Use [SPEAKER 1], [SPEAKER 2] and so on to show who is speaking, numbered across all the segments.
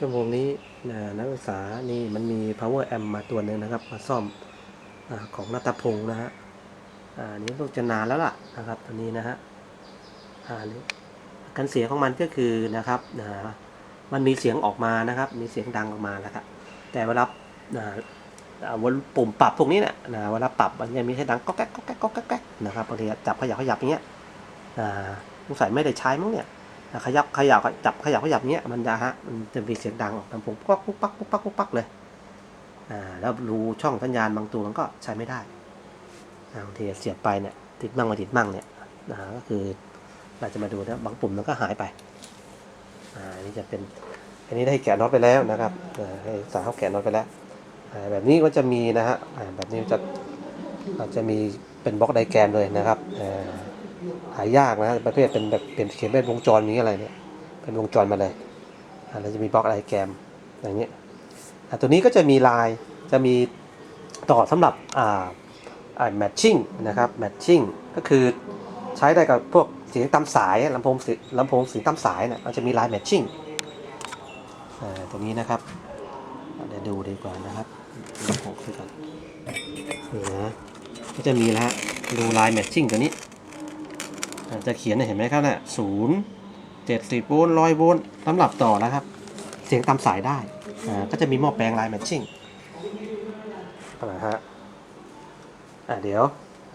[SPEAKER 1] ชั่วโมงนี้นะนักศึกษานี่มันมี power amp มาตัวหนึ่งนะครับ มาซ่อมอของนัตพงศ์นะฮะอันนี้ต้องจะนานแล้วล่ะนะครับตัวนี้นะฮะอ่านี่การเสียงของมันก็คือนะครับนะมันมีเสียงออกมานะครับ มีเสียงดังออกมาแล้วครับแต่เวลาอ่าอ่าวนปุ่มปรับพวกนี้เนี่ยนะเวลาปรับมันจะมีให้ดังก๊อกแก๊กก๊อกแก๊กก๊อกแก๊กนะครับบางทีจับขยับขยับอย่างเงี้ยอ่าสงสัยไม่ได้ใช้มั้งเนี่ย ขยับขยับจับขยับขยับเนี้ยมันจะฮะมันจะมีเสียงดังออกลำโพงปุ๊กปุ๊กปักปุ๊กปักปุ๊กปักเลยอ่าแล้วรูช่องสัญญาณบางตัวมันก็ใช้ไม่ได้บางทีเสียบไปเนี่ยติดมั่งไม่ติดมั่งเนี่ยนะก็คือเราจะมาดูนะบางปุ่มมันก็หายไปอ่าอันนี้จะเป็นอันนี้ได้แกะน็อตไปแล้วนะครับให้สาวแกะน็อตไปแล้วแบบนี้ก็จะมีนะฮะแบบนี้จะอาจจะมีเป็นบล็อกไดแกรมเลยนะครับ หายากนะประเภทเป็นแบบเป็นเขียนเป็นวงจรนี้อะไรเนี่ยเป็นวงจรมาเลยอ่าแล้จะมีบล็อกไดแกรมอย่างเงี้ตัวนี้ก็จะมีลายจะมีต่อสำหรับอ่าแมทชิ่งนะครับแมทชิ่งก็คือใช้ได้กับพวกเสียงตามสายลำโพงเสียงลำโพงเสียงตามสายเนี่ยมันจะมีลายแมทชิ่งตรงนี้นะครับอ่าเดี๋ยวดูดีกว่านะครับลำโพงคือกันนี่นะก็จะมีแล้วดูลายแมทชิ่งตัวนี้ จะเขียนเห็นไหมครับเนี่ยศูนย์เจ็ดสิบโวลต์ร้อยโวลต์สำหรับต่อแล้วครับ เสียงตามสายได้ ก็จะมีหม้อแปลงลายแมทชิ่งนะฮะอ่าเดี๋ยว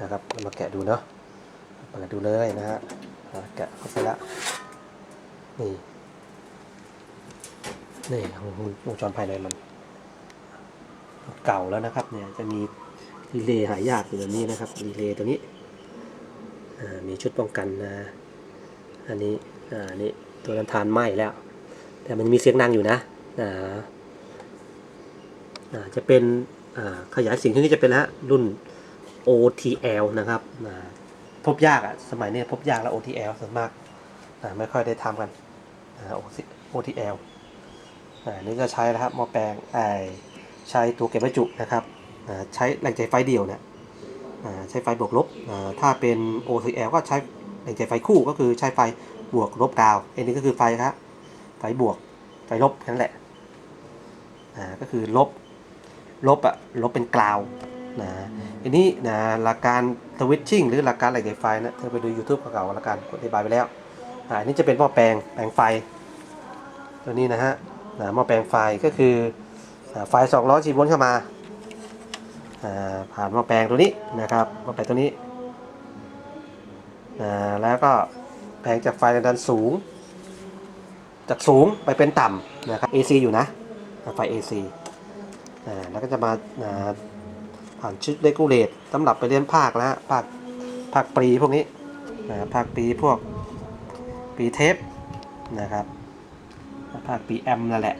[SPEAKER 1] นะครับเรามาแกะดูเนาะเปิดดูเลยนะฮะแกะเข้าไปละนี่นี่วงจรภายในมัน เก่าแล้วนะครับเนี่ยจะมีรีเลย์หายากอยู่แบบนี้นะครับรีเลย์ตัวนี้ มีชุดป้องกันนะ อันนี้อ่านี่ตัวนันทานไหม้แล้ว แต่มันมีเสียงดังอยู่นะจะเป็นขยายสียงที่จะเป็นนะรุ่น OTL นะครับพบยากอะสมัยนี้พบยากแล้ว OTL ส่วนมากไม่ค่อยได้ทำกัน OTL นี่ก็ใช้นะครับหม้อแปลงไอใช้ตัวเก็บวัตถุนะครับใช้แรงใจไฟเดียวเนี่ย ใช้ไฟบวกลบ ถ้าเป็น OCL ก็ใช้แรงใจไฟคู่ก็คือใช้ไฟบวกลบกาวอันนี้ก็คือไฟครับไฟบวกไฟลบนั่นแหละก็คือลบลบอะลบเป็นกราวนะอันนี้นะหลักการสวิตชิ่งหรือหลักการแรงใจไฟนะเธอไปดู YouTube เก่าๆหลักการอธิบายไปแล้วอันนี้จะเป็นหม้อแปลงแปลงไฟ ตัวนี้นะฮะหม้อแปลงไฟก็คืออ่าไฟ200โวลต์เข้ามา ผ่านหม้อแปลงตัวนี้นะครับหม้อแปลงตัวนี้แล้วก็แปลงจากไฟแรงดันสูง จากสูงไปเป็นต่ำนะครับ AC อยู่นะไฟ AC แล้วก็จะมาาผ่านชุดเ e กูเลตสำหรับไปเรียนภาคแล้วภาคภาคปรีพวกนี้อ่าภาคปรีพวกปีเทปนะครับภาคปีแอมนั่นแหละ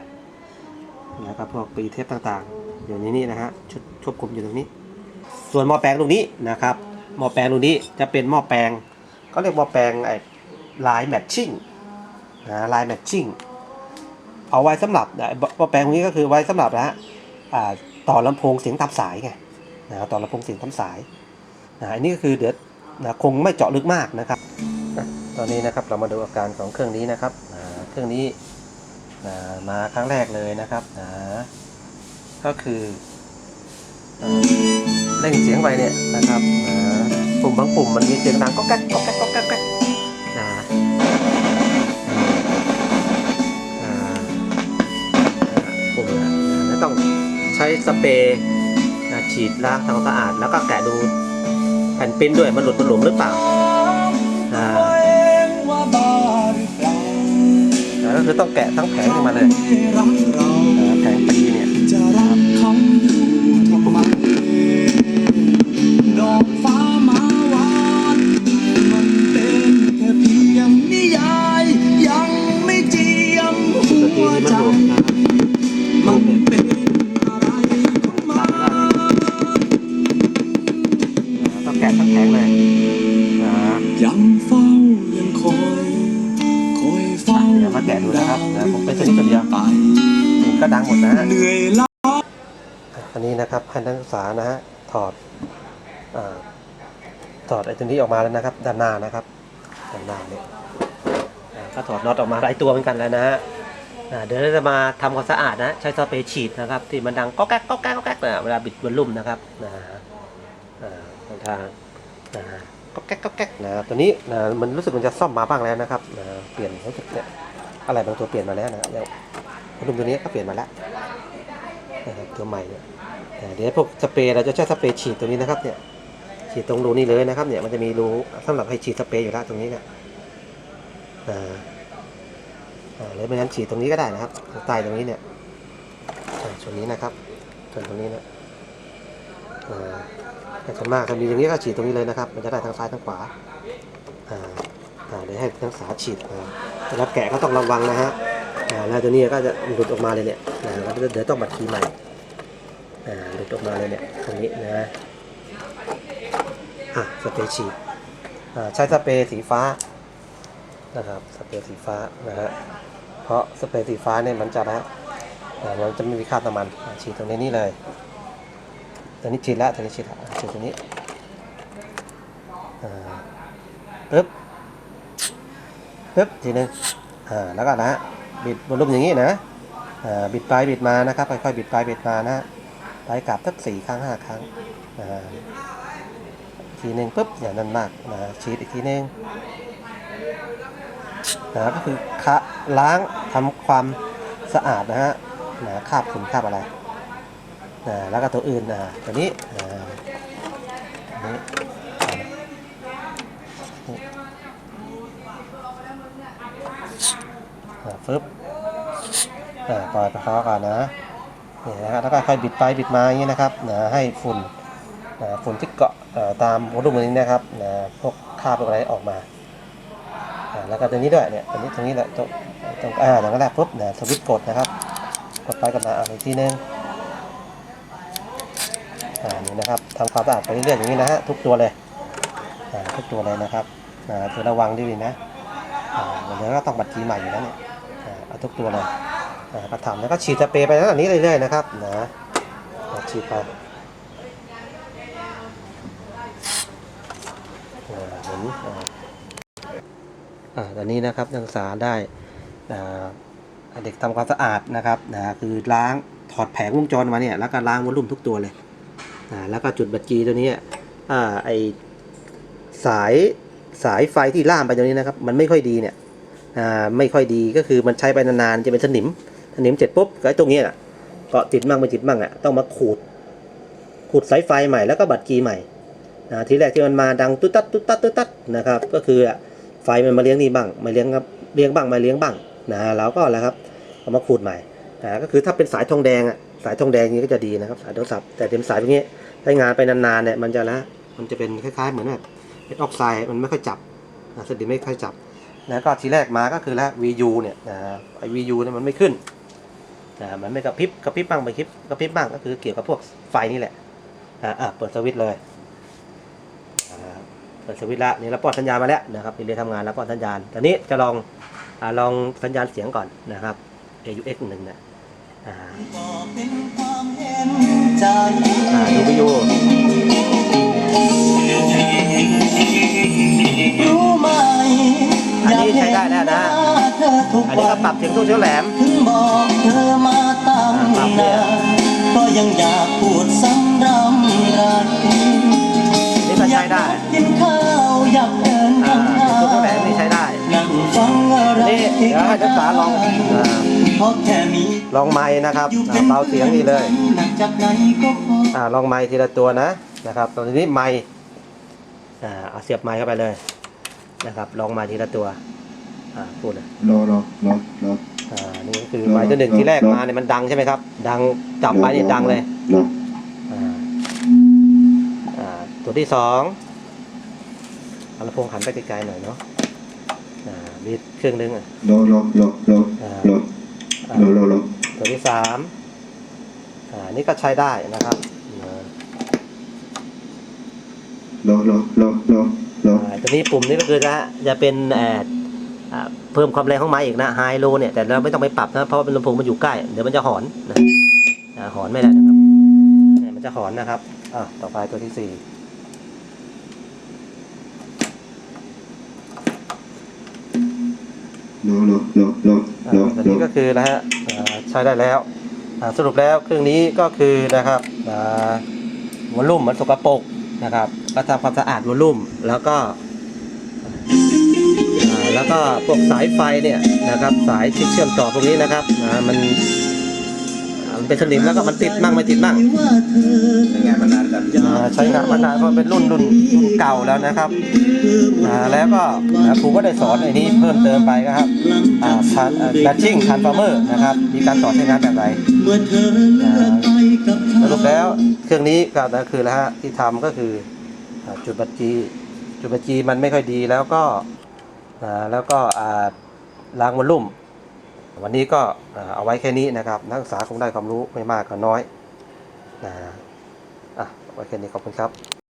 [SPEAKER 1] แล้วก็พวกปีเทปต่างๆ อยู่ในนี้นะฮะชุดควบคุมอยู่ตรงนี้ ส่วนหม้อแปลงตรงนี้นะครับหม้อแปลงตรงนี้จะเป็นหม้อแปลงก็เรียกหม้อแปลงไอ้ลายแมทชิ่งนะลายแมทชิ่งเอาไว้สำหรับหม้อแปลงตรงนี้ก็คือไว้สำหรับนะฮะต่อลำโพงเสียงตามสายไงนะต่อลำโพงเสียงตามสายนะอันนี้ก็คือเดี๋ยวนะคงไม่เจาะลึกมากนะครับตอนนี้นะครับเรามาดูอาการของเครื่องนี้นะครับเครื่องนี้นะมาครั้งแรกเลยนะครับนะ ก็คืออ่าเร่งเสียงไปเนี่ยนะครับปุ่มบางปุ่มมันมีเสียงดังก็แก๊กก็แก๊กก็แก๊กก็แก๊กนะปุ่มนะแล้วต้องใช้สเปรย์ฉีดล้างทำความสะอาด แล้วก็แกะดูแผ่นปิ้นด้วยมันหลุดมันหลวมหรือเปล่าก็คือต้องแกะทั้งแผงขึ้นมาเลยแผงปีเนี่ย
[SPEAKER 2] อ
[SPEAKER 1] ตัวเดียวไปมันก็ดังหมดนะฮะ
[SPEAKER 2] เหนื่อยล้า
[SPEAKER 1] อันนี้นะครับให้นักศึกษานะฮะถอดอาถอดไอ้ตัวนี้ออกมาแล้วนะครับ ด้านหน้านะครับด้านหน้าเนี่ยอ่าก็ถอดน็อตออกมาหลายตัวเหมือนกันแล้วนะฮะอ่าเดี๋ยวเราจะมาทำความสะอาดนะใช้สเปรย์ฉีดนะครับ ที่มันดังก๊อกแก๊กก๊อกแก๊กก๊อกแก๊กนะเวลาบิดวอลลุ่มนะครับนะฮะอ่าตรงทางนะฮะก๊อกแก๊กก๊อกแก๊กนะครับตัวนี้นะมันรู้สึกมันจะซ่อมมาบ้างแล้วนะครับนะเปลี่ยนรู้สึกเนี่ย อะไรบางตัวเปลี่ยนมาแล้วนะแล้ววอลลุ่มตัวนี้ก็เปลี่ยนมาแล้วนะครับตัวใหม่เนี่ยเดี๋ยวพวกสเปรย์เราจะใช้สเปรย์ฉีดตัวนี้นะครับเนี่ยฉีดตรงรูนี้เลยนะครับเนี่ยมันจะมีรูสำหรับให้ฉีดสเปรย์อยู่แล้วตรงนี้เนี่ยอ่าอ่าหรือไม่งั้นฉีดตรงนี้ก็ได้นะครับใต้ตรงนี้เนี่ยอ่าส่วนนี้นะครับส่วนตรงนี้นะอ่าแต่ส่วนมากถ้ามีอย่างนี้ก็ฉีดตรงนี้เลยนะครับ มันจะได้ทั้งซ้ายทั้งขวาอ่าอ่าเดี๋ยวให้ทั้งสาฉีดอ่า แต่ละแกะก็ต้องระวังนะฮะแล้วตัวนี้ก็จะหลุดออกมาเลยเนี่ยอ่าแล้วเดี๋ยวต้องบัดทีใหม่หลุดออกมาเลยเนี่ยตรงนี้นะอะสเปรย์ฉีดอ่าใช้สเปรย์สีฟ้านะครับสเปรย์สีฟ้านะฮะเพราะสเปรย์สีฟ้าเนี่ยมันจะนะอ่ามันจะไม่มีคราบน้ำมันฉีดตรงนี้นี่เลยตัวนี้ฉีดแล้วตัวนี้ฉีดแล้วฉีดตรงนี้อ่าปึ๊บ ปึ๊บทีหนึงอ่าแล้วก็นะบิดบนรูปอย่างนี้นะอ่าบิดไปบิดมานะครับค่อยๆบิดไปบิดมานะไปกลับสักสี่ครั้งห้าครั้งอ่าทีหนึ่งปุ๊บอย่านั่นมากนะฉีดอีกทีหนึงนะก็คือคะล้างทำความสะอาดนะฮะนะคาบฝุ่นคาบอะไรนะแล้วก็ตัวอื่นนะตัวนี้นะตัวนี้อ่า ฟึบอ่าปล่อยไปเขาก่อนนะนี่นะฮะแล้วก็ค่อยบิดไปบิดมาอย่างนี้นะครับนะให้ฝุ่นนะฝุ่นที่เกาะตามหัวลูกมือนี้นะครับนะพวกคราบพวกอะไรออกมาแล้วก็ตรงนี้ด้วยเนี่ยตรงนี้ตรงนี้แหละตรงตรงอ่าตรงนั้นแหละปุ๊บเนี่ยสวิตช์กดนะครับ กดไปกดมาอ่าอีกทีนึงอ่านี่นะครับทำความสะอาดไปเรื่อยๆอย่างนี้นะฮะทุกตัวเลยอ่าทุกตัวเลยนะครับอ่าเธอระวังดีๆนะอ่าเดี๋ยวก็ต้องบัตรทีใหม่อยู่แล้วเนี่ย ทุกตัวเลยอ่าก็ทำแล้วก็ฉีดสเปรย์ไปแล้วอันนี้เรื่อยๆนะครับนะฉีดไปอ่าเห็นอ่าอ่าตอนนี้นะครับนักศึกษาได้อ่าเด็กทำความสะอาดนะครับนะคือล้างถอดแผงวงจรมาเนี่ยแล้วก็ล้างวอลลุ่มทุกตัวเลยอ่าแล้วก็จุดบัตรจีตัวนี้อ่าไอสายสายไฟที่ล่ามไปตรงนี้นะครับ มันไม่ค่อยดีเนี่ย ไม่ค่อยดีก็คือมันใช้ไปนานๆจะเป็นสนิมสนิมเสร็จปุ๊บก็ไอ้ตรงนี้ยน่ะเกาะติดมั่งไม่ติดมั่งอะต้องมาขูด ขูดสายไฟใหม่แล้วก็บัตรจีใหม่อ่าทีแรกที่มันมาดังตุ๊ดตัดตุ๊ดตัดตุ๊ดตัดนะครับ ก็คือไฟมันมาเลี้ยงนี่บ้างม่เลี้ยงครับเลี้ยงบ้างม่เลี้ยงบ้างนะเราก็แล้วครับเอามาขูดใหม่นะก็คือถ้าเป็นสายทองแดงอะสายทองแดงนี้ก็จะดีนะครับสายโทรศัพท์แต่เป็นสายพวกนี้ใช้งานไปนานๆเนี่ยมันจะละมันจะเป็นคล้ายๆเหมือนแบบเป็นออกไซด์มันไม่ค่อยจับสนิมไม่ค่อยจับ นะก็ทีแรกมาก็คือแล้ว VU เนี่ยนะไอ VU เนี่ยมันไม่ขึ้นนะมันไม่กระพริบกระพริบบ้างไม่กระพริบกระพริบบ้างก็คือเกี่ยวกับพวกไฟนี่แหละอะอะเปิดสวิตช์เลยอ่าเปิดสวิตช์ล้วนี่เราปลดสัญญาณมาแล้วนะครับนี่เรียนทำงานแล้วปลดสัญญาณตอนนี้จะลองอาลองสัญญาณเสียงก่อนนะครับ AUX หนึ่งนะอ่า
[SPEAKER 2] ก็เป็นความเห็นใจ
[SPEAKER 1] อ่าดูวิว
[SPEAKER 2] รู้ไหม
[SPEAKER 1] อั นนี้ใช้ได้แล้วนะ
[SPEAKER 2] เธอทุก
[SPEAKER 1] อันนี้
[SPEAKER 2] วั
[SPEAKER 1] ก็
[SPEAKER 2] น
[SPEAKER 1] ปรับเสียงตู้เสียงแหลม
[SPEAKER 2] ถึงบอกเธอมาตั้ง
[SPEAKER 1] อ่าปรับเนี่
[SPEAKER 2] นายนก็ยังอยากพูดซ้ำรำไร
[SPEAKER 1] นี่ก็ใช้ได้
[SPEAKER 2] กินข้าวอยากเดิน
[SPEAKER 1] อ่า
[SPEAKER 2] ข้าง
[SPEAKER 1] เสียงตู้เสียงแหลมนี่ใช้ได้
[SPEAKER 2] นั่งฟังอะไร
[SPEAKER 1] นี่เดี๋ยวให้นักศึกษาลองอ่า
[SPEAKER 2] เพราะแค่มี
[SPEAKER 1] ลองไม้นะครับ
[SPEAKER 2] อยู่
[SPEAKER 1] อ่าเบาเสียงนี่เลย
[SPEAKER 2] หนักจากไหนก็พอ
[SPEAKER 1] อ่าลองไม้ทีละตัวนะนะครับตอนนี้ไม้อ่าเอาเสียบไม้เข้าไปเลยนะครับลองไม้ทีละตัว อ่าพูดเลย
[SPEAKER 3] รอรอรอรอ
[SPEAKER 1] อ่านี่ก็คือไม้ตัวหนึ่งที่แรกมาเนี่ยมันดังใช่ไหมครับ ดังจับไปเนี่ยดังเลย
[SPEAKER 3] รอ
[SPEAKER 1] อ่าอ่าตัวที่สองเอาลำโพงหันไปไกลๆหน่อยเนาะอ่ามีเครื่องนึงอะ
[SPEAKER 3] รอรอรอรอ
[SPEAKER 1] อ่าร
[SPEAKER 3] อ
[SPEAKER 1] อ่าร
[SPEAKER 3] อรอรอ
[SPEAKER 1] ตัวที่สามอ่านี่ก็ใช้ได้นะครับอ่าร
[SPEAKER 3] อรอรอรอรอ
[SPEAKER 1] อ่าตัวนี้ปุ่มนี้ก็คือจะจะเป็นแอดอ่า เพิ่มความแรงของไม้อีกนะไฮโลเนี่ยแต่เราไม่ต้องไปปรับนะเพราะว่าเป็นลำโพงมันอยู่ใกล้เดี๋ยวมันจะหอนนะอ่าหอนไม่ได้นะครับเนี่ยมันจะหอนนะครับอ่าต่อไปตัวที่สี่อ
[SPEAKER 3] รอรอรอรอ
[SPEAKER 1] อ่าร
[SPEAKER 3] อ
[SPEAKER 1] ตัว
[SPEAKER 3] ร
[SPEAKER 1] นี้
[SPEAKER 3] อ
[SPEAKER 1] ก็คือนะฮะอ่าใช้ได้แล้วอ่าสรุปแล้วเครื่องนี้ก็คือนะครับอ่าวอลลุ่มมันสกปรกนะครับก็ทำความสะอาดวอลลุ่มแล้วก็อ่า แล้วก็พวกสายไฟเนี่ยนะครับ สายที่เชื่อมต่อพวกนี้นะครับมันมันเป็นสนิมแล้วก็มันติดมั่งไม่ติดมั่ง
[SPEAKER 3] ใช้งานมานาน
[SPEAKER 1] เพราะเป็นรุ่นรุ่นรุ่นเก่าแล้วนะครับแล้วก็ครูก็ได้สอนไอ้นี้เพิ่มเติมไปนะครับอ่าทานแบตชิ่งทานฟาร์เมอร์นะครับ มีการต่อใช้งานแบบไหนสรุปแล้วเครื่องนี้ก็คือแล้วฮะที่ทำก็คือจุดบัตรจีจุดบัตรจีมันไม่ค่อยดีแล้วก็ แล้วก็ล้างวอลลุ่ม วันนี้ก็เอาไว้แค่นี้นะครับ นักศึกษาคงได้ความรู้ไม่มากก็น้อยนะอะเอาไว้แค่นี้ขอบคุณครับ